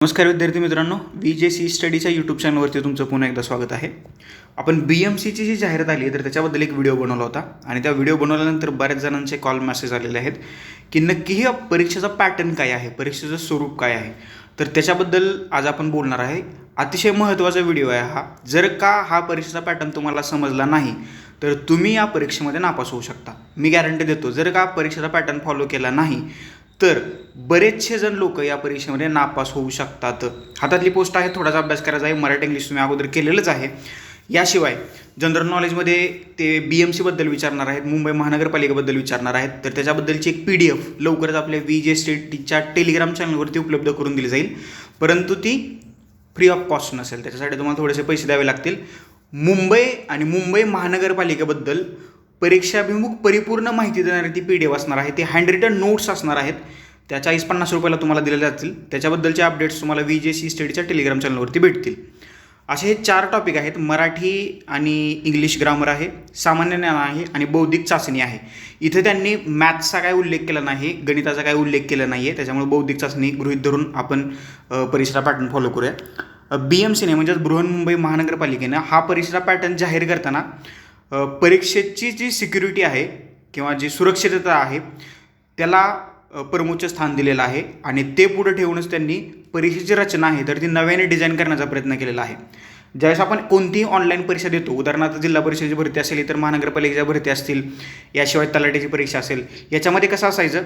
नमस्कार विद्यार्थी मित्रांनो बी जे सी स्टडीच्या यूट्यूब चॅनलवरती तुमचं पुन्हा एकदा स्वागत आहे. आपण बी एम सीची जी जाहिरात आली तर त्याच्याबद्दल एक व्हिडिओ बनवला होता. आणि त्या व्हिडिओ बनवल्यानंतर बऱ्याच जणांचे कॉल मेसेज आलेले आहेत की नक्की ही परीक्षेचा पॅटर्न काय आहे परीक्षेचं स्वरूप काय आहे. तर त्याच्याबद्दल आज आपण बोलणार आहे. अतिशय महत्त्वाचा व्हिडिओ आहे हा. जर का हा परीक्षेचा पॅटर्न तुम्हाला समजला नाही तर तुम्ही या परीक्षेमध्ये नापास होऊ शकता. मी गॅरंटी देतो जर का परीक्षेचा पॅटर्न फॉलो केला नाही तर बरेचसे जण लोक या परीक्षेमध्ये नापास होऊ शकतात. हातातली पोस्ट आहे थोडासा अभ्यास करायचा आहे. मराठी इंग्लिश तुम्ही अगोदर केलेलंच आहे. याशिवाय जनरल नॉलेजमध्ये ते बी एम सीबद्दल विचारणार आहेत मुंबई महानगरपालिकेबद्दल विचारणार आहेत. तर त्याच्याबद्दलची एक पी डी एफ लवकरच आपल्या वी जे स्टेटच्या टेलिग्राम चॅनलवरती उपलब्ध करून दिली जाईल. परंतु ती फ्री ऑफ कॉस्ट नसेल. त्याच्यासाठी तुम्हाला थोडेसे पैसे द्यावे लागतील. मुंबई आणि मुंबई महानगरपालिकेबद्दल परीक्षाभिमुख परिपूर्ण माहिती देणारी ती पी डी एफ असणार आहे. ते हँड रिटन नोट्स असणार आहेत. त्या चाळीस पन्नास रुपयाला तुम्हाला दिले जातील. त्याच्याबद्दलचे अपडेट्स तुम्हाला वी जे सी स्टडीच्या टेलिग्राम चॅनलवरती भेटतील. असे हे चार टॉपिक आहेत. मराठी आणि इंग्लिश ग्रामर आहे. सामान्य ज्ञान आहे आणि बौद्धिक चाचणी आहे. इथे त्यांनी मॅथ्सचा काय उल्लेख केला नाही गणिताचा काय उल्लेख केला नाही आहे त्याच्यामुळे बौद्धिक चाचणी गृहित धरून आपण परिसरा पॅटर्न फॉलो करूया. बी एम सीने म्हणजेच बृहन्मुंबई महानगरपालिकेनं हा परिसरा पॅटर्न जाहीर करताना परीक्षेची जी सिक्युरिटी आहे किंवा जी सुरक्षितता आहे त्याला अ, परमोच्च स्थान दिलेलं आहे आणि ते पुढे ठेवूनच त्यांनी परीक्षेची रचना आहे तर ती नव्याने डिझाईन करण्याचा प्रयत्न केलेला आहे. ज्यावेळेस आपण कोणतीही ऑनलाईन परीक्षा देतो उदाहरणार्थ जिल्हा परिषदेची भरती असेल तर महानगरपालिकेच्या भरती असतील याशिवाय तलाट्याची परीक्षा असेल याच्यामध्ये कसं असायचं?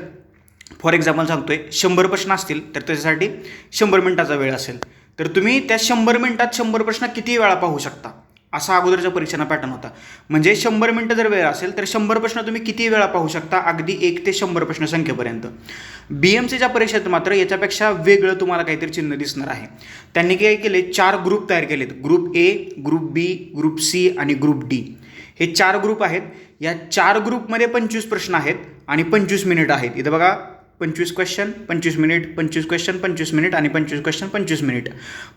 फॉर एक्झाम्पल सांगतोय शंभर प्रश्न असतील तर त्याच्यासाठी शंभर मिनिटाचा वेळ असेल. तर तुम्ही त्या शंभर मिनिटात शंभर प्रश्न किती वेळा पाहू शकता? असा अगोदरच्या परीक्षांना पॅटर्न होता. म्हणजे शंभर मिनटं जर वेळ असेल तर शंभर प्रश्न तुम्ही किती वेळा पाहू शकता? अगदी एक ते शंभर प्रश्न संख्येपर्यंत. बी एम सीच्या परीक्षेत मात्र याच्यापेक्षा वेगळं तुम्हाला काहीतरी चिन्ह दिसणार आहे. त्यांनी काय केले? चार ग्रुप तयार केलेत. Group A group B group C आणि ग्रुप डी हे चार ग्रुप आहेत. या चार ग्रुपमध्ये पंचवीस प्रश्न आहेत आणि पंचवीस मिनिट आहेत. इथं बघा पंचवीस क्वेश्चन पंचवीस मिनिट पंचवीस क्वेश्चन पंचवीस मिनिट आणि पंचवीस क्वेश्चन पंचवीस मिनिट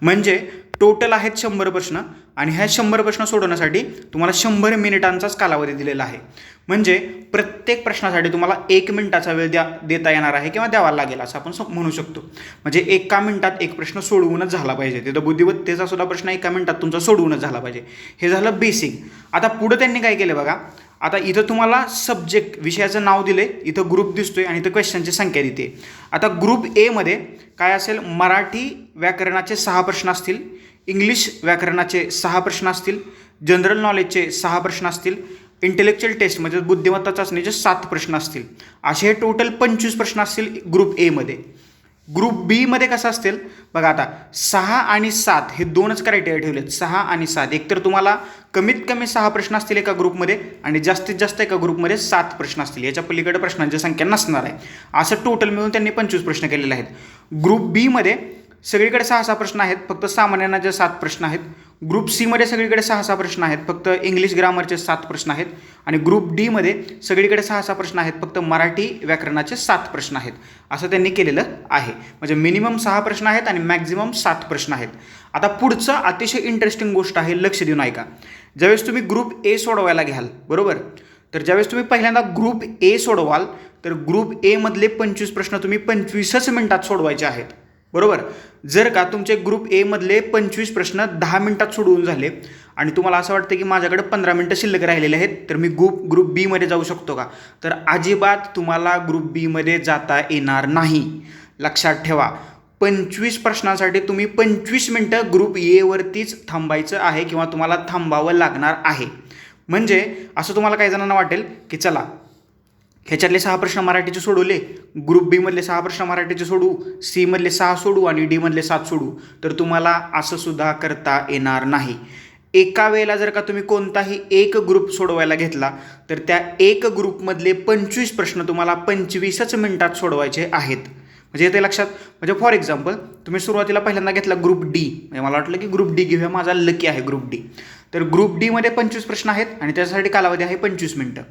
म्हणजे टोटल आहेत शंभर प्रश्न आणि ह्या शंभर प्रश्न सोडवण्यासाठी तुम्हाला शंभर मिनिटांचाच कालावधी दिलेला आहे. म्हणजे प्रत्येक प्रश्नासाठी तुम्हाला एक मिनिटाचा वेळ द्या देता येणार आहे किंवा द्यावा लागेल असं आपण म्हणू शकतो. म्हणजे एका मिनिटात एक प्रश्न सोडवूनच झाला पाहिजे. तिथं बुद्धिमत्तेचा सुद्धा प्रश्न एका मिनिटात तुमचा सोडवूनच झाला पाहिजे. हे झालं बेसिक आता पुढं त्यांनी काय केलं बघा? आता इथं तुम्हाला सब्जेक्ट विषयाचं नाव दिले इथं ग्रुप दिसतोय आणि इथं क्वेश्चनची संख्या देते आता ग्रुप एमध्ये काय असेल? मराठी व्याकरणाचे सहा प्रश्न असतील इंग्लिश व्याकरणाचे सहा प्रश्न असतील जनरल नॉलेजचे सहा प्रश्न असतील इंटेलेक्च्युअल टेस्ट म्हणजे बुद्धिमत्ता चाचणीचे सात प्रश्न असतील. असे हे टोटल पंचवीस प्रश्न असतील ग्रुप एमध्ये ग्रुप बीमध्ये कसं असतील? बघा आता सहा आणि सात हे दोनच क्रायटेरिया ठेवलेत. सहा आणि सात. एकतर तुम्हाला कमीत कमी सहा प्रश्न असतील एका ग्रुपमध्ये आणि जास्तीत जास्त एका ग्रुपमध्ये सात प्रश्न असतील. याच्या पलीकडे प्रश्नांची संख्या नसणार आहे. असं टोटल मिळून त्यांनी पंचवीस प्रश्न केलेले आहेत. ग्रुप बीमध्ये सगळीकडे सहा सहा प्रश्न आहेत. फक्त सामान्यांना जे सात प्रश्न आहेत ग्रुप सीमध्ये सगळीकडे सहा सहा प्रश्न आहेत. फक्त इंग्लिश ग्रामरचे सात प्रश्न आहेत आणि ग्रुप डीमध्ये सगळीकडे सहा सहा प्रश्न आहेत. फक्त मराठी व्याकरणाचे सात प्रश्न आहेत. असं त्यांनी केलेलं आहे. म्हणजे मिनिमम सहा प्रश्न आहेत आणि मॅक्झिमम सात प्रश्न आहेत. आता पुढचं अतिशय इंटरेस्टिंग गोष्ट आहे लक्ष देऊन ऐका. ज्यावेळेस तुम्ही ग्रुप ए सोडवायला घ्याल बरोबर? तर ज्यावेळेस तुम्ही पहिल्यांदा ग्रुप ए सोडवाल तर ग्रुप एमधले पंचवीस प्रश्न तुम्ही पंचवीसच मिनिटात सोडवायचे आहेत. बरोबर? जर का तुमचे ग्रुप एमधले पंचवीस प्रश्न दहा मिनिटात सोडवून झाले आणि तुम्हाला असं वाटतं की माझ्याकडे पंधरा मिनटं शिल्लक राहिलेले आहेत तर मी ग्रुप ग्रुप बीमध्ये जाऊ शकतो का? तर अजिबात तुम्हाला ग्रुप बीमध्ये जाता येणार नाही. लक्षात ठेवा. पंचवीस प्रश्नांसाठी तुम्ही पंचवीस मिनटं ग्रुप एवरतीच थांबायचं आहे किंवा तुम्हाला थांबावं लागणार आहे. म्हणजे असं तुम्हाला काही जणांना वाटेल की चला ह्याच्यातले सहा प्रश्न मराठीचे सोडवले ग्रुप बीमधले सहा प्रश्न मराठीचे सोडू सीमधले सहा सोडू आणि डीमधले सात सोडू तर तुम्हाला असं सुद्धा करता येणार नाही. एका वेळेला जर का तुम्ही कोणताही एक ग्रुप सोडवायला घेतला तर त्या एक ग्रुपमधले पंचवीस प्रश्न तुम्हाला पंचवीसच मिनिटात सोडवायचे आहेत. म्हणजे ते लक्षात? म्हणजे फॉर एक्झाम्पल तुम्ही सुरुवातीला पहिल्यांदा घेतला ग्रुप डी म्हणजे मला वाटलं की ग्रुप डी घेऊया माझा लकी आहे ग्रुप डी तर ग्रुप डीमध्ये पंचवीस प्रश्न आहेत आणि त्याच्यासाठी कालावधी आहे पंचवीस मिनटं.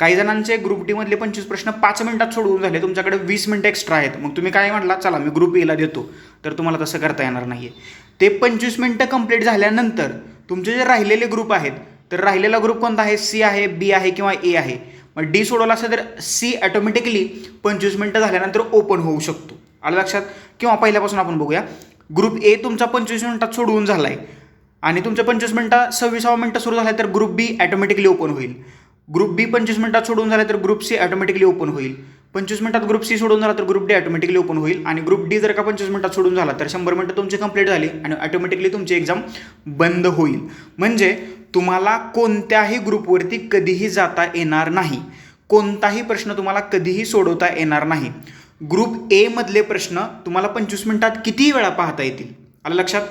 काही जणांचे ग्रुप डीमधले पंचवीस प्रश्न पाच मिनिटात सोडवून झाले. तुमच्याकडे वीस मिनटं एक्स्ट्रा आहेत. मग तुम्ही काय म्हटला चला मी ग्रुप एला देतो. तर तुम्हाला तसं करता येणार नाही आहे ते पंचवीस मिनटं कंप्लीट झाल्यानंतर तुमचे जे राहिलेले ग्रुप आहेत तर राहिलेला ग्रुप कोणता आहे? सी आहे बी आहे किंवा ए आहे. मग डी सोडवला असेल तर सी ॲटोमॅटिकली पंचवीस मिनटं झाल्यानंतर ओपन होऊ शकतो. आलं लक्षात? किंवा पहिल्यापासून आपण बघूया. ग्रुप ए तुमचा पंचवीस मिनिटात सोडवून झाला आहे आणि तुमचं पंचवीस मिनिटा सव्वीसावं मिनटं सुरू झालं तर ग्रुप बी ॲटोमॅटिकली ओपन होईल. ग्रुप बी पंचवीस मिनटात सोडून झालं तर ग्रुप सी ॲटोमॅटिकली ओपन होईल. पंचवीस मिनटात ग्रुप सी सोडून झाला तर ग्रुप डी ऑटोमॅटिकली ओपन होईल. आणि ग्रुप डी जर का पंचवीस मिनटात सोडून झाला तर शंभर मिनटं तुमची कंप्लीट झाली आणि ऑटोमॅटिकली तुमची एक्झाम बंद होईल. म्हणजे तुम्हाला कोणत्याही ग्रुपवरती कधीही जाता येणार नाही. कोणताही प्रश्न तुम्हाला कधीही सोडवता येणार नाही. ग्रुप एमधले प्रश्न तुम्हाला पंचवीस मिनटात कितीही वेळा पाहता येतील. आलं लक्षात?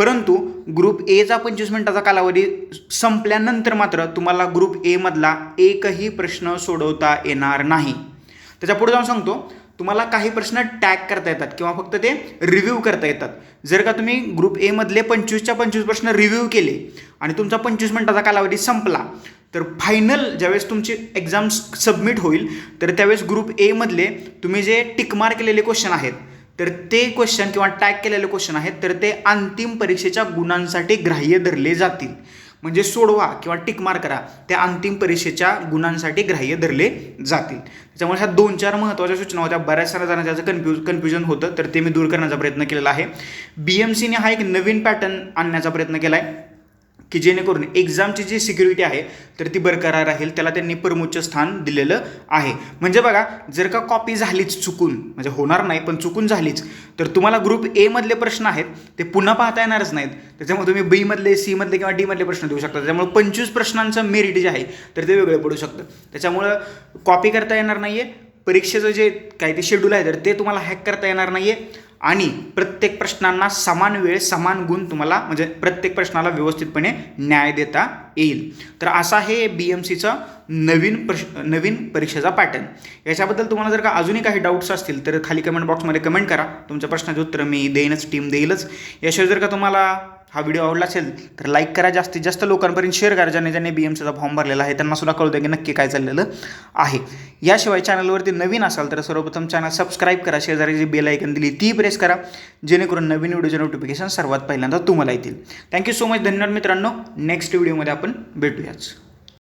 परंतु ग्रुप एचा पंचवीस मिनिटाचा कालावधी संपल्यानंतर मात्र तुम्हाला ग्रुप एमधला एकही प्रश्न सोडवता येणार नाही. त्याच्या पुढे जाऊन सांगतो तुम्हाला काही प्रश्न टॅग करता येतात किंवा फक्त ते रिव्ह्यू करता येतात. जर का तुम्ही ग्रुप एमधले पंचवीसच्या पंचवीस प्रश्न रिव्ह्यू केले आणि तुमचा पंचवीस मिनिटाचा कालावधी संपला तर फायनल ज्यावेळेस तुमची एक्झाम सबमिट होईल तर त्यावेळेस ग्रुप एमधले तुम्ही जे टिकमार केलेले क्वेश्चन आहेत तर ते क्वेश्चन किंवा टॅग केलेले क्वेश्चन आहेत तर ते अंतिम परीक्षेच्या गुणांसाठी ग्राह्य धरले जातील. म्हणजे सोडवा किंवा टिक मार करा त्या अंतिम परीक्षेच्या गुणांसाठी ग्राह्य धरले जातील. त्याच्यामुळे ह्या दोन चार महत्त्वाच्या सूचना होत्या. बऱ्याच साऱ्या त्याचं कन्फ्युज कन्फ्युजन होतं तर ते मी दूर करण्याचा प्रयत्न केलेला आहे. बी एम सीने हा एक नवीन पॅटर्न आणण्याचा प्रयत्न केला आहे की जेणेकरून एक्झामची जी सिक्युरिटी आहे तर ती बरकरार राहील. त्याला त्यांनी परमोच्च स्थान दिलेलं आहे. म्हणजे बघा जर का कॉपी झालीच चुकून म्हणजे होणार नाही पण चुकून झालीच तर तुम्हाला ग्रुप एमधले प्रश्न आहेत ते पुन्हा पाहता येणारच नाहीत. त्याच्यामुळे तुम्ही बीमधले सीमधले किंवा डीमधले प्रश्न देऊ शकता. त्याच्यामुळे पंचवीस प्रश्नांचं मेरिट जे आहे तर ते वेगळं पडू शकतं. त्याच्यामुळं कॉपी करता येणार नाही आहे परीक्षेचं जे काही ते शेड्यूल आहे तर ते तुम्हाला हॅक करता येणार नाही आहे आणि प्रत्येक प्रश्नांना समान वेळ समान गुण तुम्हाला म्हणजे प्रत्येक प्रश्नाला व्यवस्थितपणे न्याय देता येईल. तर असा हे बी एम सीचा नवीन प्रश नवीन परीक्षेचा पॅटर्न याच्याबद्दल तुम्हाला जर का अजूनही काही डाऊट्स असतील तर खाली कमेंट बॉक्समध्ये कमेंट करा. तुमच्या प्रश्नाचे उत्तर मी देईनच टीम देईलच. याशिवाय जर का तुम्हाला हा व्हिडिओ आवडला असेल तर लाईक करा. जास्तीत जास्त लोकांपर्यंत शेअर करा. ज्याने ज्यांनी बी एम सीचा फॉर्म भरलेला आहे. त्यांना सुद्धा कळू द्या की नक्की काय चाललेलं आहे. याशिवाय चॅनलवरती नवीन असाल तर सर्वप्रथम चॅनल सबस्क्राईब करा. शेजारी जी बेल आयकन दिली ती प्रेस करा. जेणेकरून नवीन व्हिडिओचे नोटिफिकेशन सर्वात पहिल्यांदा तुम्हाला येतील. थँक्यू सो मच धन्यवाद मित्रांनो. नेक्स्ट व्हिडिओमध्ये आपण भेटूयाच.